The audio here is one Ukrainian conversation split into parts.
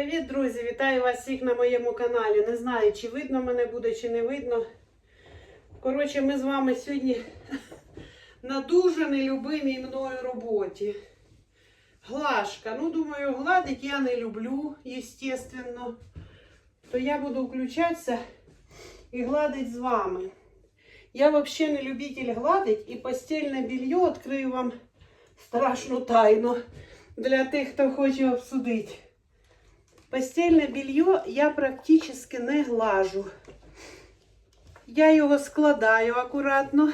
Привіт, друзі! Вітаю вас всіх на моєму каналі. Не знаю, чи видно мене буде, чи не видно. Коротше, ми з вами сьогодні на дуже нелюбимій мною роботі. Глажка. Ну, думаю, гладить я не люблю, естественно. То я буду включатися і гладить з вами. Я взагалі не любитель гладить і постільне белье відкрию вам страшну тайну для тих, хто хоче обсудити. Постельне белье я практично не глажу. Я його складаю акуратно,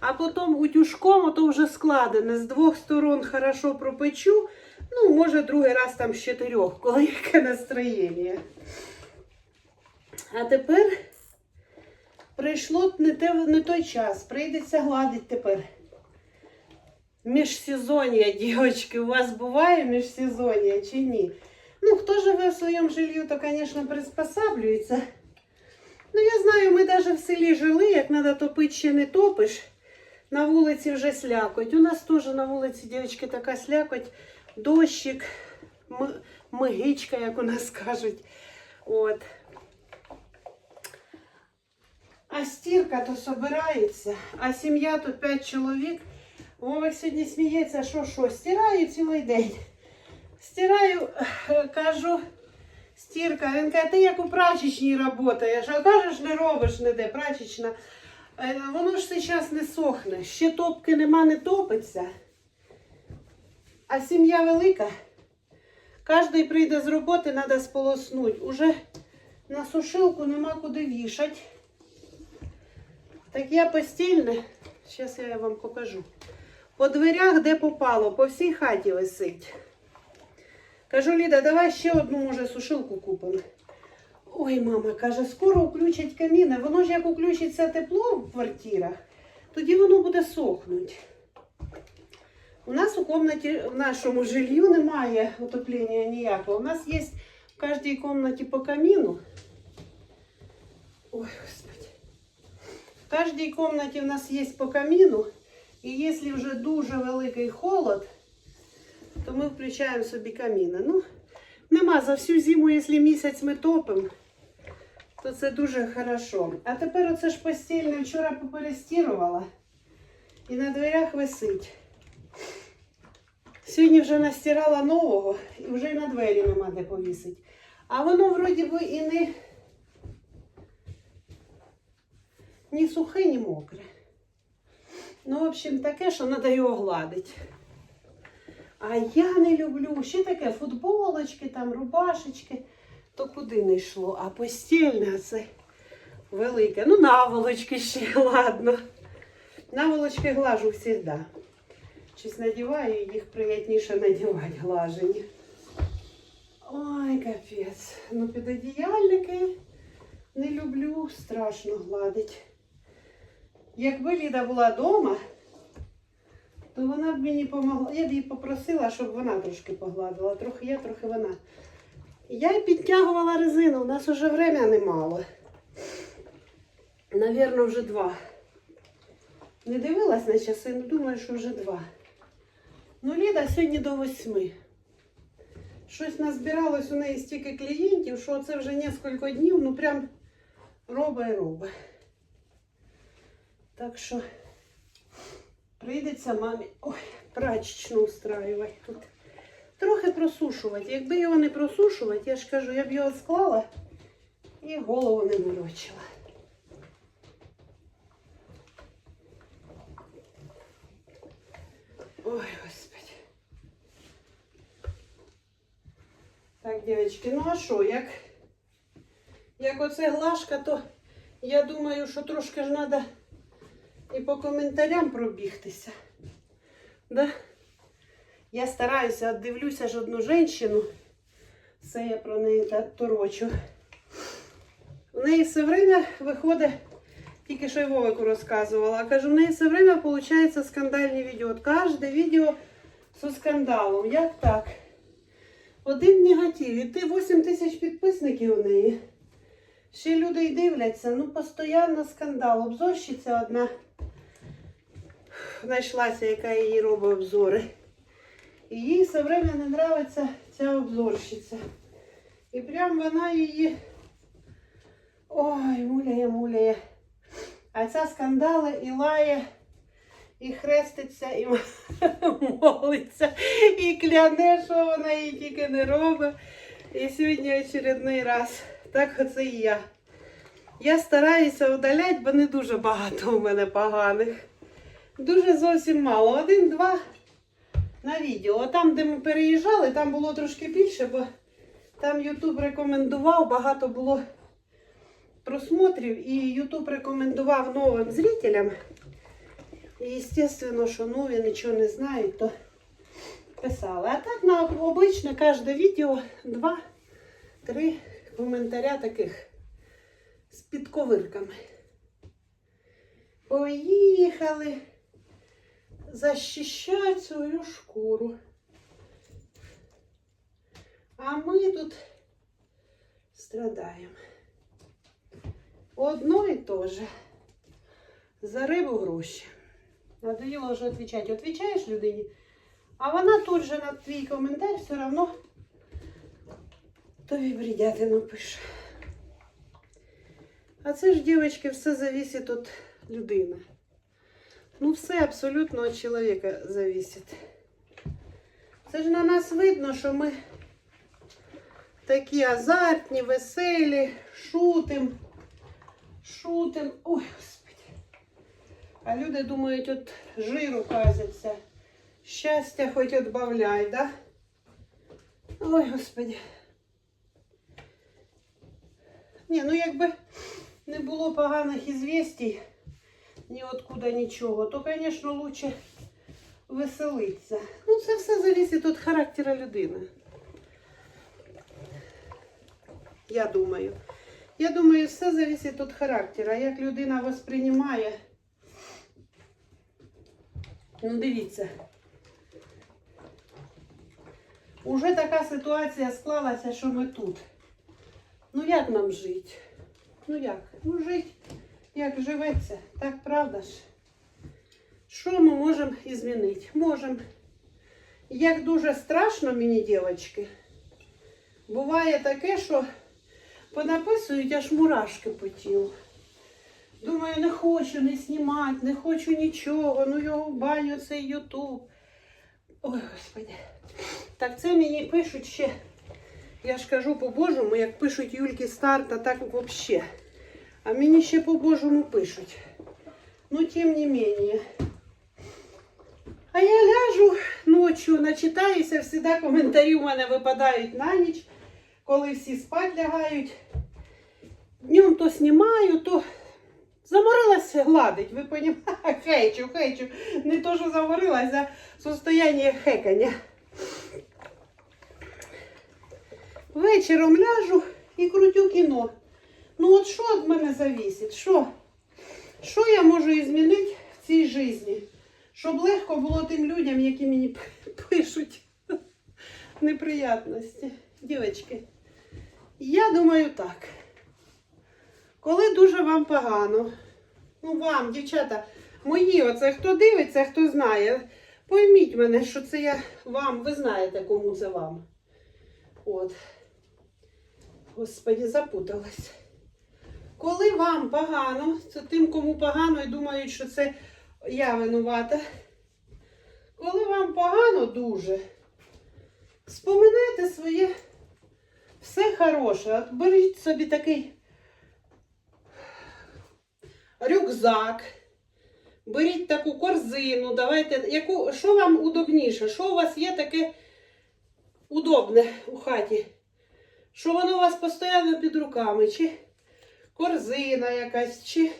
а потім утюжком, то вже складене, з двох сторон хорошо пропечу. Ну, може, другий раз там з чотирьох, коли яке настроєння. А тепер прийшло не, те, не той час, прийдеться гладити тепер. Міжсезоння, дівчатки, у вас буває міжсезоння чи ні? Ну, хто живе в своєму жилью, то, звісно, приспосаблюється. Ну, я знаю, ми навіть в селі жили, як треба топити, ще не топиш. На вулиці вже слякоть. У нас теж на вулиці, дівчатки, така слякоть, дощик, мигичка, як у нас кажуть. От. А стірка то собирається, а сім'я тут 5 чоловік. Вовик сьогодні сміється, що що, стираю цілий день. Стираю, е, кажу, стірка. Він каже, ти як у прачечній працюєш, а кажеш, не робиш ніде, прачечна. Е, Воно ж зараз не сохне. Ще топки нема, не топиться. А сім'я велика. Кожен прийде з роботи, треба сполоснути. Уже на сушилку нема куди вішати. Так я постільне, зараз я вам покажу. По дверях, де попало, по всій хаті висить. Кажу, Ліда, давай ще одну, може, сушилку купимо. Ой, мама каже, скоро включать каміни. Воно ж як включиться тепло в квартирах, тоді воно буде сохнути. У нас у кімнаті, в нашому жилью немає отоплення ніякого. У нас є в кожній кімнаті по каміну. Ой, господи. В кожній кімнаті в нас є по каміну. І якщо вже дуже великий холод, то ми включаємо собі каміни. Ну, нема за всю зиму, якщо місяць ми топимо, то це дуже хорошо. А тепер оце ж постільне вчора поперестірувала і на дверях висить. Сьогодні вже настирала нового і вже й на двері нема де повісити. А воно вроді би і не ні сухе, ні мокре. Ну, в общем, таке, що треба його гладити. А я не люблю. Ще таке футболочки, там, рубашечки, то куди не йшло. А постільне це велике. Ну, наволочки ще, ладно. Наволочки глажу завжди. Щось надіваю, їх приятніше надівати глажені. Ой, капець. Ну, підодіяльники не люблю, страшно гладить. Якби Ліда була вдома, то вона б мені допомогла. Я б її попросила, щоб вона трошки погладила. Трохи я, трохи вона. Я й підтягувала резину, у нас вже время немало. Навірно, вже два. Не дивилась на часи, але думаю, що вже два. Ну, Ліда сьогодні до восьми. Щось назбиралось у неї стільки клієнтів, що це вже кілька днів, ну прям роба і роба. Так що прийдеться мамі ой, прачечну устраювати тут. Трохи просушувати. Якби його не просушувати, я ж кажу, я б його склала і голову не морочила. Ой, господи. Так, дівчатки, ну а що, як, як оце глажка, то я думаю, що трошки ж треба і по коментарям пробігтися. Да? Я стараюся, дивлюся ж одну жінку, все я про неї так торочу. У неї все время виходить, тільки що й Вовику розказувала, кажу, в неї все время виходить скандальні відео. Кожне відео зі скандалом. Як так? Один негатив. І ти 8 тисяч підписників у неї. Ще люди й дивляться, ну постійно скандал. Обзорщиця одна знайшлася, яка її робить обзори. І їй все время не подобається ця обзорщиця. І прям вона її. Ой, муляє, муляє. А ця скандали і лає, і хреститься, і молиться, і кляне, що вона їй тільки не робить. І сьогодні очередний раз. Так оце і я. Я стараюся удаляти, бо не дуже багато у мене поганих. Дуже зовсім мало. Один-два на відео. А там, де ми переїжджали, там було трошки більше, бо там Ютуб рекомендував, багато було просмотрів, і Ютуб рекомендував новим зрителям. І, звісно, що нові нічого не знають, то писали. А так на обичне кожне відео два-три коментаря таких з підковирками. Поїхали защищать свою шкуру. А ми тут страдаємо. Одно і то же. За рибу гроші. Надоело вже відповідати. Отвічаєш людині, а вона тут же на твій коментар все одно тобі бредятину пише. А це ж, дівчатки, все зависить від людини. Ну, все абсолютно від чоловіка зависить. Це ж на нас видно, що ми такі азартні, веселі, шутим, шутим. Ой, господи. А люди думають, от жиру казяться. Щастя хоч відбавляй, да? Ой, господи. Ні, ну якби не було поганих ізвістій, ні откуда нічого, то, звісно, лучше веселитися. Ну, це все залежить від характеру людини. Я думаю. Я думаю, все залежить від характеру, як людина восприймає. Ну, дивіться. Уже така ситуація склалася, що ми тут. Ну як нам жити? Ну як? Ну жити, як живеться, так правда ж? Що ми можемо змінити? Можемо. Як дуже страшно мені, дівчатки, буває таке, що понаписують аж мурашки по тілу. Думаю, не хочу не знімати, не хочу нічого, ну його баню цей Ютуб. Ой, господи. Так це мені пишуть ще, я ж кажу по-божому, як пишуть Юльки старта, так взагалі. А мені ще по-божому пишуть. Ну, тим не менее. А я ляжу ночі, начитаюся, завжди коментарі у мене випадають на ніч, коли всі спать лягають. Днем то знімаю, то заморилася гладить, ви розумієте? Хейчу, хейчу. Не то, що заморилась, а состояние хекання. Вечором ляжу і крутю кіно. Ну от що від мене завісить? Що? Що я можу змінити в цій житті? Щоб легко було тим людям, які мені пишуть неприятності. Дівчатки, я думаю так. Коли дуже вам погано, ну вам, дівчата, мої, оце хто дивиться, хто знає, пойміть мене, що це я вам, ви знаєте, кому це вам. От. Господі, запуталась. Коли вам погано, це тим, кому погано і думають, що це я винувата. Коли вам погано дуже, споминайте своє все хороше. Беріть собі такий рюкзак, беріть таку корзину, давайте, яку, що вам удобніше, що у вас є таке удобне у хаті, що воно у вас постійно під руками, чи корзина якась, чи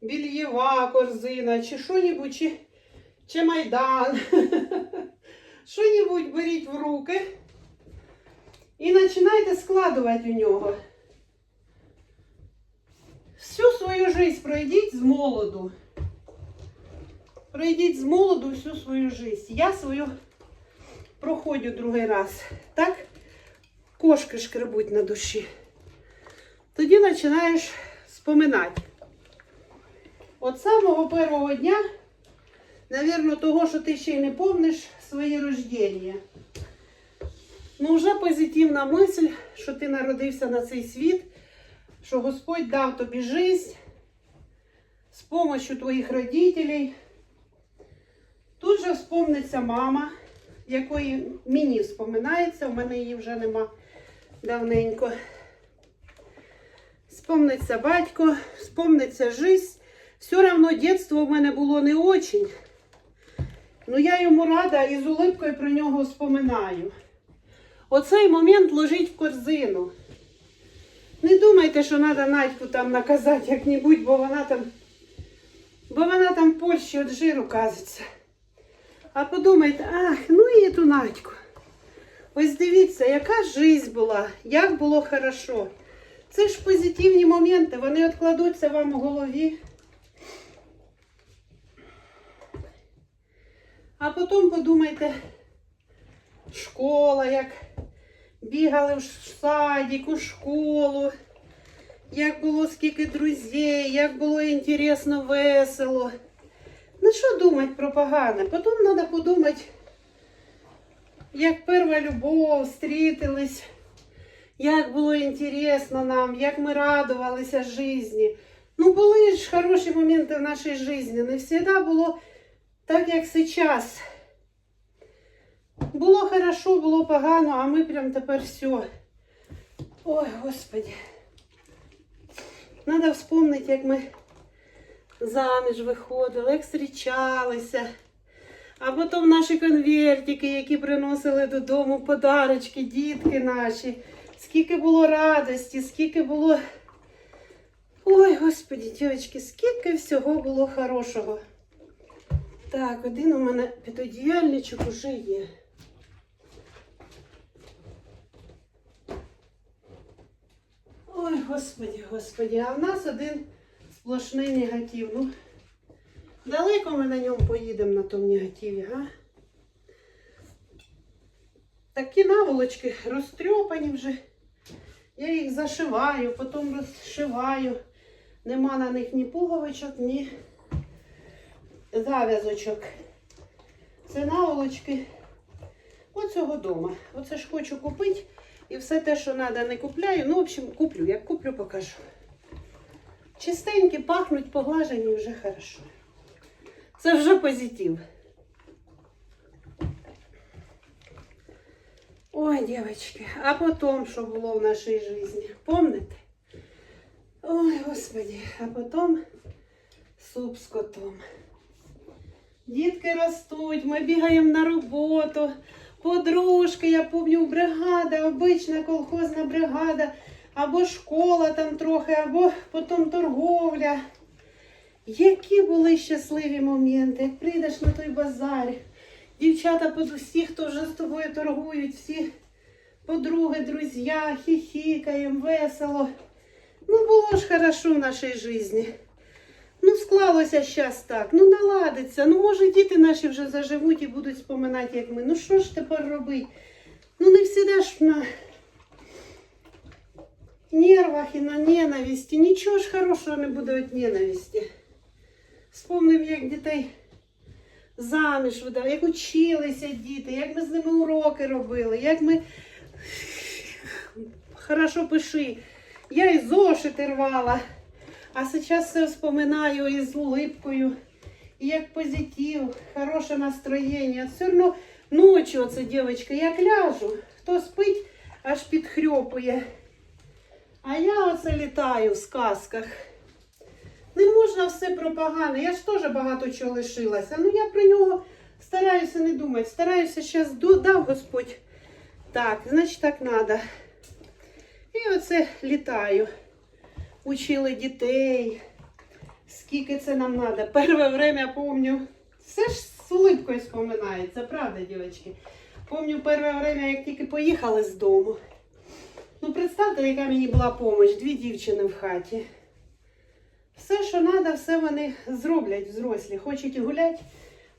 більєва корзина, чи що-небудь, чи, чи майдан. Що-небудь беріть в руки і починайте складувати у нього. Всю свою жизнь пройдіть з молоду. Пройдіть з молоду всю свою жизнь. Я свою проходжу другий раз. Так кошки шкребуть на душі. Тоді починаєш споминати. От самого першого дня, навірно, того, що ти ще й не помниш своє рождення. Ну, вже позитивна мисль, що ти народився на цей світ, що Господь дав тобі життя з допомогою твоїх родителей. Тут же вспомниться мама, якої мені вспоминається, у мене її вже нема давненько. Вспомниться батько, вспомниться жизнь. Все равно дитинство в мене було не очень. Ну я йому рада і з улипкою про нього вспоминаю. Оцей момент ложить в корзину. Не думайте, що треба Надьку там наказати як-небудь, бо вона там, бо вона там в Польщі від жиру казиться. А подумайте, ах, ну і ту Надьку. Ось дивіться, яка жизнь була, як було хорошо. Це ж позитивні моменти, вони відкладуться вам у голові. А потім подумайте, школа, як бігали в садик, у школу, як було скільки друзей, як було інтересно, весело. Ну що думати про погане? Потім треба подумати, як перша любов, зустрітились, як було інтересно нам, як ми радувалися житті. Ну, були ж хороші моменти в нашій житті. Не завжди було так, як зараз. Було хорошо, було погано, а ми прям тепер все. Ой, Господи. Надо вспомнити, як ми заміж виходили, як зустрічалися. А потім наші конвертики, які приносили додому подарочки, дітки наші. Скільки було радості, скільки було. Ой, господі, дівчатки, скільки всього було хорошого. Так, один у мене підодіяльничок уже є. Ой, господі, господі, а в нас один сплошний негатив. Ну, далеко ми на ньому поїдемо на тому негативі, га? Такі наволочки розтрьопані вже. Я їх зашиваю, потім розшиваю. Нема на них ні пуговичок, ні зав'язочок. Це наволочки оцього дома. Оце ж хочу купити. І все те, що треба, не купляю. Ну, в общем, куплю. Як куплю, покажу. Чистенькі, пахнуть, поглажені вже хорошо. Це вже позитив. Ой, девочки, а потом, що було в нашій житті? Помните? Ой, господи, а потом суп з котом. Дітки ростуть, ми бігаємо на роботу. Подружки, я пам'ятаю, бригада, обична колхозна бригада, або школа там трохи, або потім торговля. Які були щасливі моменти, як прийдеш на той базар. Дівчата всі, хто вже з тобою торгують, всі подруги, друзі, хіхікаємо, весело. Ну, було ж хорошо в нашій житті. Ну, склалося зараз так, ну наладиться. Ну, може, діти наші вже заживуть і будуть споминати, як ми. Ну що ж тепер робити? Ну, не всі ж на нервах і на ненависті. Нічого ж хорошого не буде від ненависті. Вспомнимо, як дітей заміж видали, як училися діти, як ми з ними уроки робили, як ми хорошо пиши. Я і зошити рвала. А зараз все вспоминаю із улипкою. І як позитив, хороше настроєння. Все одно ночі оце, дівчатка, як ляжу, хто спить, аж підхрьопує. А я оце літаю в сказках. Не можна все про погане. Я ж теж багато чого лишилася. Ну я про нього стараюся не думати. Стараюся зараз дав Господь. Так, значить так треба. І оце літаю. Учили дітей. Скільки це нам треба. Перше время помню. Все ж з улипкою споминається, правда, дівчатки? Помню перше время, як тільки поїхали з дому. Ну, представте, яка мені була допомога. Дві дівчини в хаті. Все, що треба, все вони зроблять взрослі. Хочуть гуляти,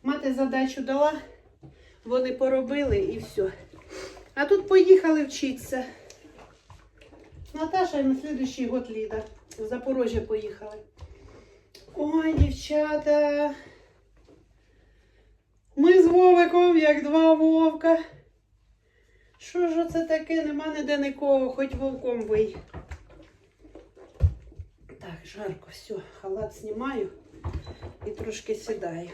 мати задачу дала, вони поробили і все. А тут поїхали вчитися. Наташа на слідуючий год Ліда. В Запорожжя поїхали. Ой, дівчата. Ми з Вовиком, як два вовка. Що ж це таке? Нема ніде нікого, хоч вовком вий. Так, жарко, все, халат знімаю і трошки сідаю.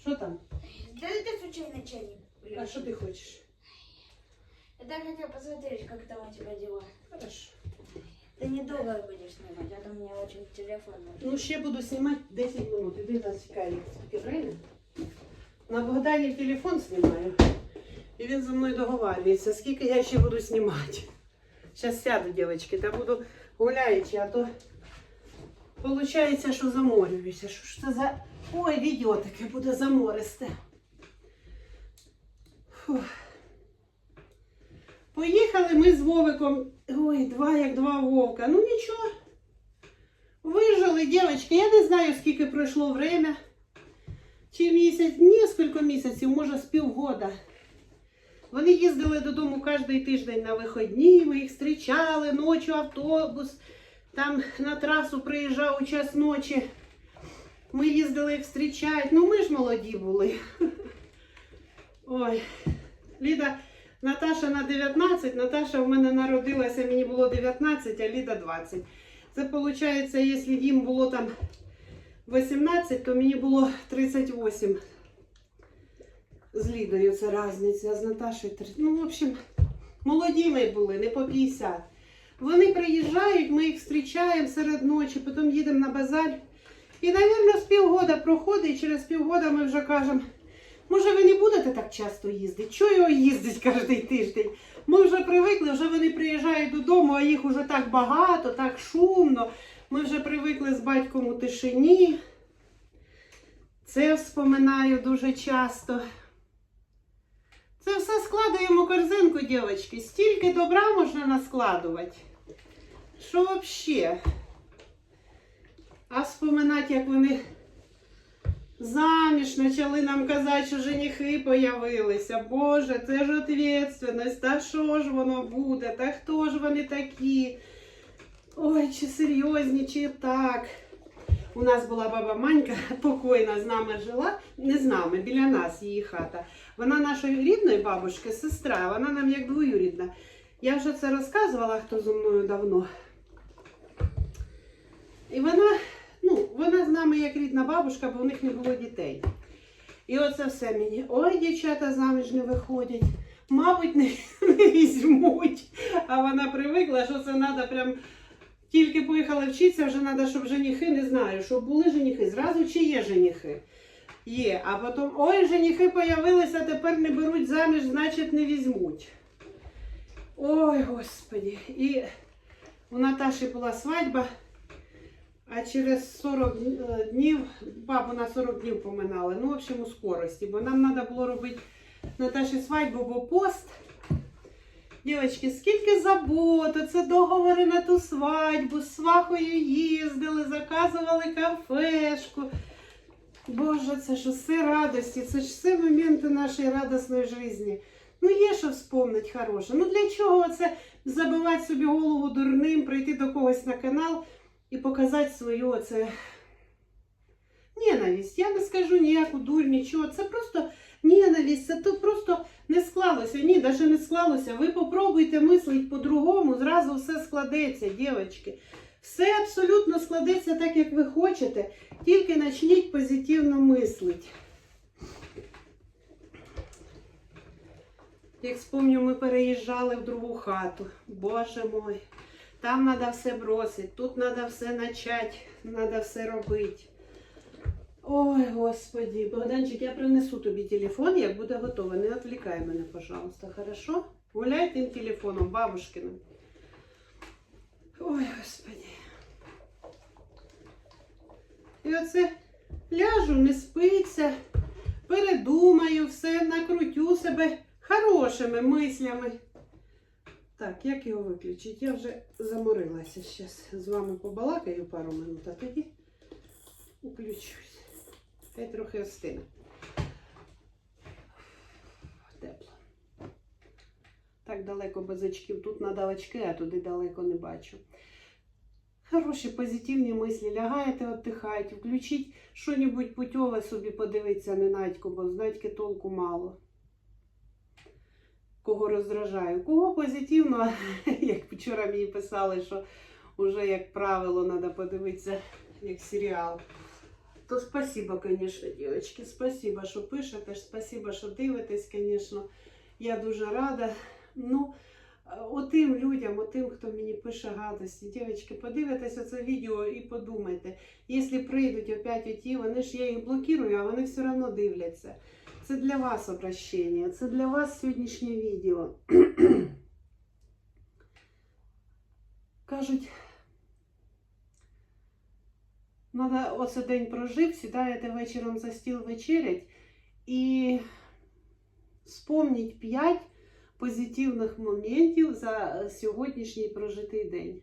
Що там? Это случайно чайник. А що ти хочеш? Я хотела посмотреть, как там у тебя дела. Хорошо. Ты недолго будешь снимать, а то мне очень телефон нужен. Ну, ще буду знімати 10 минут. Іди засікай скільки время. На Богдані телефон знімаю. І він зі мною договарюється, скільки я ще буду знімати. Зараз сяду, дівчатки, та буду гуляючи, а то виходить, що заморююся. Що ж це за. Ой, відео таке буде замористе. Фух. Поїхали ми з Вовиком. Ой, два як два вовка. Ну нічого. Вижили, дівчатки, я не знаю, скільки пройшло время. Чи місяць, несколько місяців, може з півгода. Вони їздили додому кожен тиждень на виходні, ми їх зустрічали, ночі автобус, там на трасу приїжджав у час ночі. Ми їздили їх зустрічати. Ну ми ж молоді були. Ой, Ліда, Наташа на 19, Наташа в мене народилася, мені було 19, а Ліда 20. Це виходить, якщо їм було там 18, то мені було 38. З Лідою це різниця, з Наташею 30. Ну, в общем, молоді ми були, не по 50. Вони приїжджають, ми їх зустрічаємо серед ночі, потім їдемо на базар. І, мабуть, з півгода проходить, і через півгода ми вже кажемо, може ви не будете так часто їздити? Чого його їздить кожен тиждень? Ми вже привикли, вже вони приїжджають додому, а їх уже так багато, так шумно. Ми вже привикли з батьком у тишині. Це вспоминаю дуже часто. Це все складуємо корзинку, дівчатки. Стільки добра можна наскладувати. Що взагалі? А вспоминати, як вони заміж почали нам казати, що женихи появилися. Боже, це ж відповідальність. Та що ж воно буде? Та хто ж вони такі? Ой, чи серйозні, чи так. У нас була баба Манька, покойна з нами жила, не з нами, біля нас її хата. Вона нашої рідної бабушки, сестра, вона нам як двоюрідна. Я вже це розказувала, хто зі мною давно. І вона, ну, вона з нами як рідна бабушка, бо у них не було дітей. І оце все мені. Ой, дівчата заміж не виходять. Мабуть, не, не візьмуть. А вона привикла, що це треба прям. Тільки поїхала вчитися, вже треба, щоб женихи, не знаю, щоб були женихи. Зразу чи є женихи? Є. А потім, ой, женихи появилися, тепер не беруть заміж, значить не візьмуть. Ой, господі. І у Наташі була свадьба, а через 40 днів, бабу на 40 днів поминали. Ну, в общем, у скорості, бо нам треба було робити Наташі свадьбу, бо пост. Дівчатки, скільки забот, оце договори на ту свадьбу, з свахою їздили, заказували кафешку. Боже, це ж усе радості, це ж все моменти нашої радісної житті. Ну, є що вспомнити хороше. Ну для чого це забивати собі голову дурним, прийти до когось на канал і показати свою оце ненависть. Я не скажу ніяку дурь, нічого. Це просто ненависть, це то просто не склалося. Ні, навіть не склалося. Ви попробуйте мислити по-другому, зразу все складеться, дівчатки. Все абсолютно складеться так, як ви хочете, тільки почніть позитивно мислити. Як вспомню, ми переїжджали в другу хату. Боже мой, там треба все бросити, тут треба все почати, треба все робити. Ой, господи, Богданчик, я принесу тобі телефон, як буде готово. Не відвлікай мене, пожалуйста, хорошо? Гуляй тим телефоном, бабушкиним. Ой, господи. І оце ляжу, не спиться, передумаю все, накрутю себе хорошими мислями. Так, як його виключити? Я вже заморилася. Зараз з вами побалакаю пару минут, а тоді включусь. Хай трохи остине. Тепло. Так далеко без очків. Тут надо очки, а туди далеко не бачу. Хороші позитивні мислі. Лягаєте, віддихайте, включіть що-небудь путьове собі подивитися не Надьку, бо з Надьки толку мало. кого роздражаю. Кого позитивно, як вчора мені писали, що вже, як правило, треба подивитися як серіал. То спасибо, конечно, девочки, спасибо, що пишете, спасибо, що дивитесь, конечно. Я дуже рада. Ну, отим людям, отим, хто мені пише гадості, дівчатки, подивитесь оце відео і подумайте. Якщо прийдуть опять оті, вони ж я їх блокую, а вони все одно дивляться. Це для вас обращення, це для вас сьогоднішнє відео. Кажуть, Надо оце день прожив, сідаєте вечором за стіл вечерять і вспомніть 5 позитивних моментів за сьогоднішній прожитий день.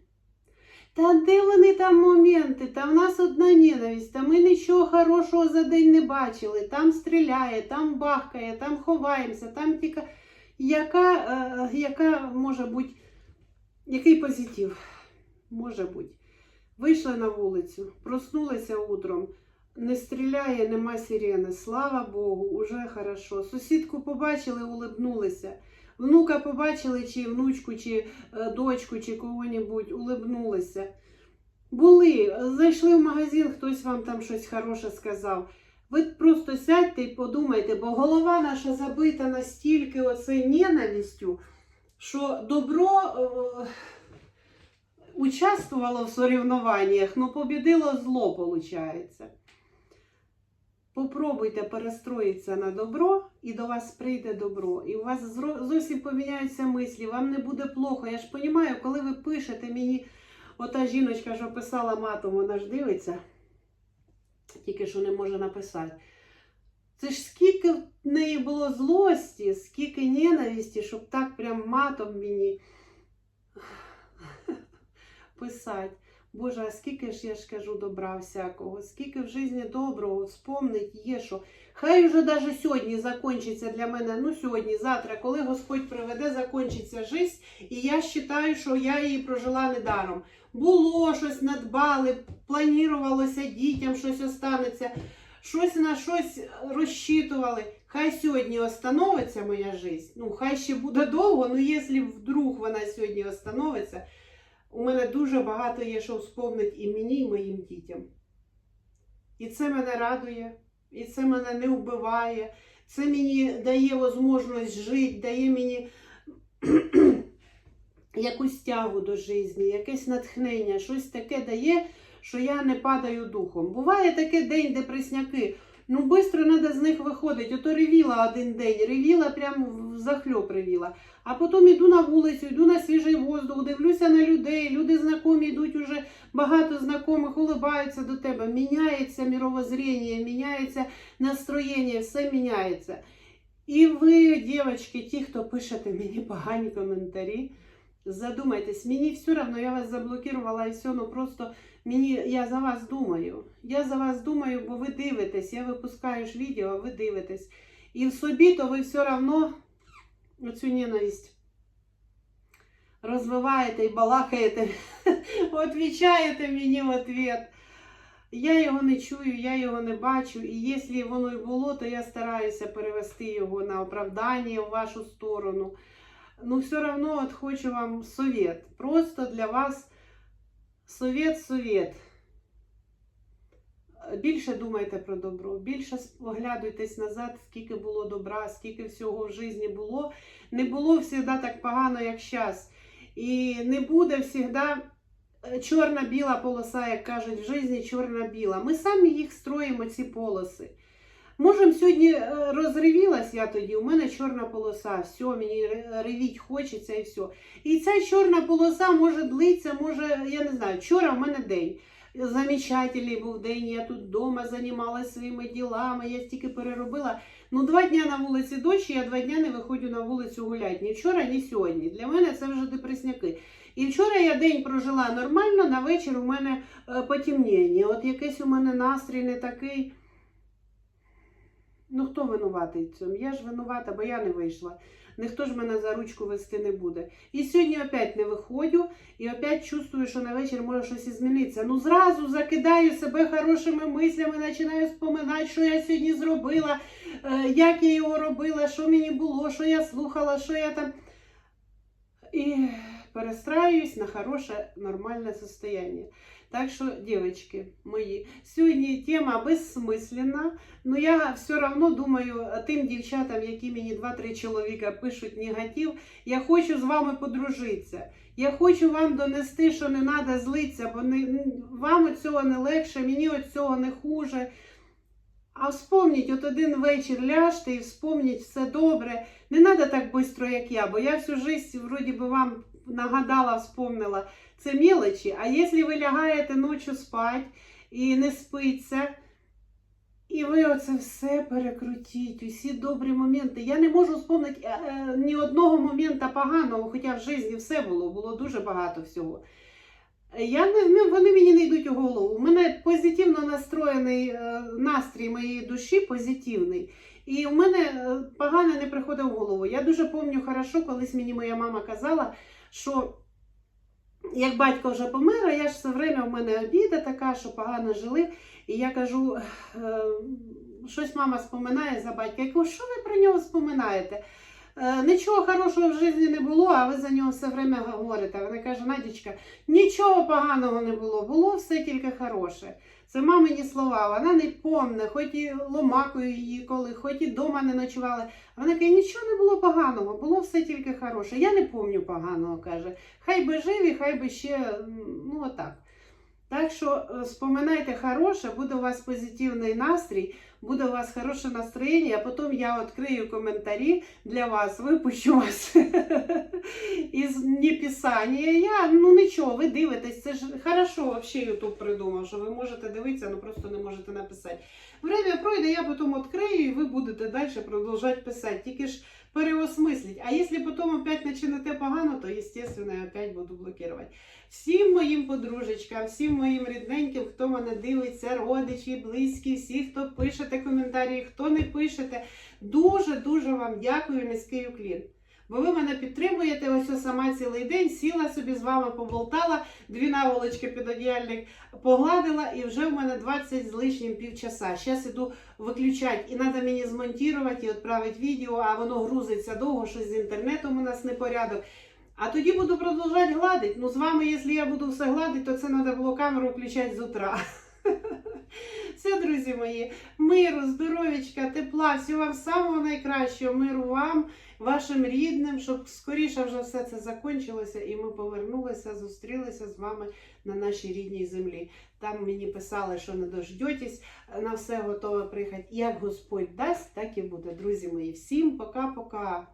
Та де вони там моменти? Та в нас одна ненависть, та ми нічого хорошого за день не бачили. Там стріляє, там бахкає, там ховаємося, там тільки. Яка, е, яка може бути, який позитив? Може бути. Вийшли на вулицю, проснулися утром, не стріляє, нема сирени. Слава Богу, уже хорошо. Сусідку побачили, улибнулися. Внука побачили, чи внучку, чи е, дочку, чи кого-небудь, улибнулися. Були, зайшли в магазин, хтось вам там щось хороше сказав. Ви просто сядьте і подумайте, бо голова наша забита настільки оцею ненавистю, що добро. Участвувало в соревнованиях, но побідило зло, виходить. Попробуйте перестроїтися на добро, і до вас прийде добро. І у вас зовсім поміняються мислі, вам не буде плохо. Я ж розумію, коли ви пишете мені, ота жіночка, що писала матом, вона ж дивиться, тільки що не може написати. Це ж скільки в неї було злості, скільки ненависті, щоб так прям матом мені писати. Боже, а скільки ж я ж кажу добра всякого, скільки в житті доброго, вспомнить є, що хай уже даже сьогодні закінчиться для мене, ну сьогодні, завтра, коли Господь приведе, закінчиться життя, і я вважаю, що я її прожила недаром. Було щось надбали, планувалося дітям, щось останеться, щось на щось розчитували. Хай сьогодні остановиться моя життя. Ну, хай ще буде довго, ну якщо вдруг вона сьогодні остановиться, у мене дуже багато є, що вспомнить і мені, і моїм дітям. І це мене радує, і це мене не вбиває, це мені дає можливість жити, дає мені якусь тягу до життя, якесь натхнення, щось таке дає, що я не падаю духом. Буває таке день, де пресняки. Ну, швидко треба з них виходити. Ото ревіла один день, ревіла прямо в захльоп ревіла. А потім йду на вулицю, йду на свіжий воздух, дивлюся на людей, люди знайомі йдуть уже багато знайомих, улибаються до тебе. Міняється мировоззрення, міняється настроєння, все міняється. І ви, дівчатки, ті, хто пишете мені погані коментарі, задумайтесь, мені все одно, я вас заблокувала і все, ну просто мені, я за вас думаю. Я за вас думаю, бо ви дивитесь, я випускаю ж відео, ви дивитесь. І в собі, то ви все одно оцю ненависть розвиваєте і балакаєте, відповідаєте мені в ответ. Я його не чую, я його не бачу. І якщо воно й було, то я стараюся перевести його на оправдання в вашу сторону. Ну, все одно от хочу вам совет. Просто для вас совет, совет. Більше думайте про добро, більше оглядуйтесь назад, скільки було добра, скільки всього в житті було. Не було завжди так погано, як зараз. І не буде завжди чорна-біла полоса, як кажуть, в житті чорна-біла. Ми самі їх строїмо, ці полоси. Можем сьогодні е, розривілась я тоді, у мене чорна полоса, все, мені ревіть хочеться і все. І ця чорна полоса може длиться, може, я не знаю, вчора в мене день. Замечательний був день, я тут вдома займалася своїми ділами, я стільки переробила. Ну, два дня на вулиці дощ, я два дня не виходжу на вулицю гуляти. Ні вчора, ні сьогодні. Для мене це вже депресняки. І вчора я день прожила нормально, на вечір у мене е, потемніння. От якийсь у мене настрій не такий. Ну, хто винуватий в цьому? Я ж винувата, бо я не вийшла ніхто ж мене за ручку вести не буде. І сьогодні опять не виходжу, і опять чувствую, що на вечір може щось змінитися. Ну зразу закидаю себе хорошими мислями, починаю споминати, що я сьогодні зробила, е, як я його робила, що мені було, що я слухала, що я там. І перестраюсь на хороше, нормальне состояние. Так що, девочки мої, сьогодні тема безсмисленна, але я все одно думаю тим дівчатам, які мені 2-3 чоловіка пишуть негатив, я хочу з вами подружитися. Я хочу вам донести, що не треба злитися, бо не, вам від цього не легше, мені від цього не хуже. А вспомніть, от один вечір ляжте і вспомніть все добре. Не треба так швидко, як я, бо я всю життя вроді би вам нагадала, вспомнила. Це мелочі. А якщо ви лягаєте ночі спати і не спиться, і ви оце все перекрутіть, усі добрі моменти. Я не можу вспомнити е, е, ні одного моменту поганого, хоча в житті все було, було дуже багато всього. Я не, не- вони мені не йдуть у голову. У мене позитивно настроєний е, настрій моєї душі, позитивний. І у мене погане не приходить в голову. Я дуже пам'ятаю хорошо, колись мені моя мама казала, що як батько вже помер, а я ж все время у мене обіда така, що погано жили. І я кажу, е, щось мама споминає за батька. Я кажу, що ви про нього споминаєте? Е, Нічого хорошого в житті не було, а ви за нього все время говорите. Вона каже, Надічка, нічого поганого не було, було все тільки хороше. Це мамині слова, вона не помне, хоч і ломакою її коли, хоч і дома не ночували. Вона каже, нічого не було поганого, було все тільки хороше. Я не помню поганого, каже. Хай би живі, хай би ще, ну отак. Так що е, споминайте хороше, буде у вас позитивний настрій, буде у вас хороше настроєння, а потім я відкрию коментарі для вас, випущу вас із неписання. Я, ну нічого, ви дивитесь, це ж хорошо взагалі YouTube придумав, що ви можете дивитися, але просто не можете написати. Время пройде, я потім відкрию і ви будете далі продовжувати писати. Тільки ж переосмисліть. А якщо потім опять начнете погано, то, естественно, я опять буду блокувати. Всім моїм подружечкам, всім моїм рідненьким, хто мене дивиться, родичі, близькі, всі, хто пишете коментарі, хто не пишете, дуже-дуже вам дякую, низький уклін. Бо ви мене підтримуєте ось сама цілий день, сіла собі з вами поболтала, дві наволочки під одіяльник погладила, і вже в мене 20 з лишнім півчаса. Зараз іду виключати, і треба мені змонтувати і відправити відео, а воно грузиться довго, щось з інтернетом у нас непорядок. А тоді буду продовжувати гладити. Ну, з вами, якщо я буду все гладити, то це треба було камеру включати з утра. Все, друзі мої, миру, здоров'ячка, тепла, всього вам самого найкращого, миру вам, вашим рідним, щоб скоріше вже все це закінчилося і ми повернулися, зустрілися з вами на нашій рідній землі. Там мені писали, що не дождетесь, на все готове приїхати. Як Господь дасть, так і буде. Друзі мої, всім пока-пока.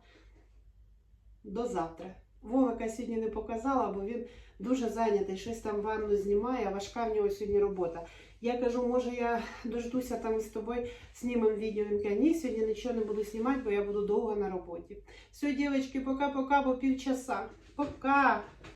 До завтра. Вовика сьогодні не показала, бо він дуже зайнятий, щось там ванну знімає, важка в нього сьогодні робота. Я кажу, може я дождуся там з тобою, знімемо відео. Він каже, ні, сьогодні нічого не буду знімати, бо я буду довго на роботі. Все, дівчатки, пока-пока, бо півчаса. Пока!